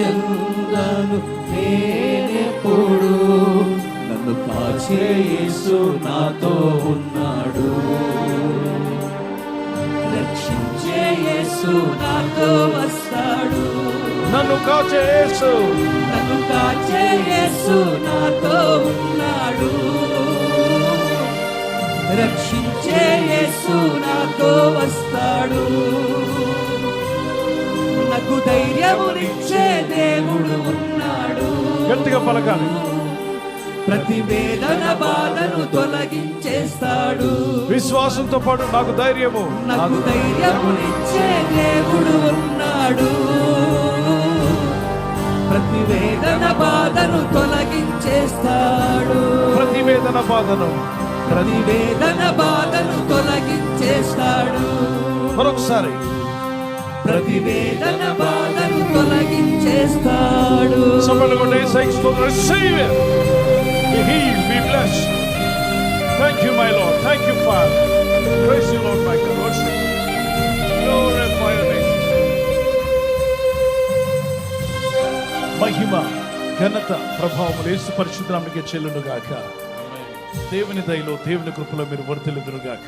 చెందను నేనెప్పుడు. నన్ను కాచే యేసు నాతో ఉన్నాడు. రక్షించే యేసు నాతో వస్తాడు. నన్ను కాచే యేసు. నన్ను కాచే యేసు నాతో ఉన్నాడు. రక్షించే యేసు నాతో వస్తాడు. నాకు ధైర్యమునిచ్చే దేవుడు ఉన్నాడు. గట్టిగా పలకాలి. ప్రతి వేదన బాధను తొలగించేస్తాడు. విశ్వాసంతో పాటు నాకు ధైర్యము. నాకు ధైర్యమునిచ్చే దేవుడు ఉన్నాడు. ప్రతి వేదన బాధను తొలగించేస్తాడు. ప్రతి వేదన బాధను. ప్రతి వేదన బాధను తొలగించేస్తాడు. మరొకసారి. ప్రతివేదన బాధను తొలగించేస్తాడు. మహిమ ఘనత ప్రభావం లేసు పరిశుద్ధానికి చెల్లుగాక దేవుని దయలో దేవుని కృపలో మీరు వర్తిల్లుదురుగాక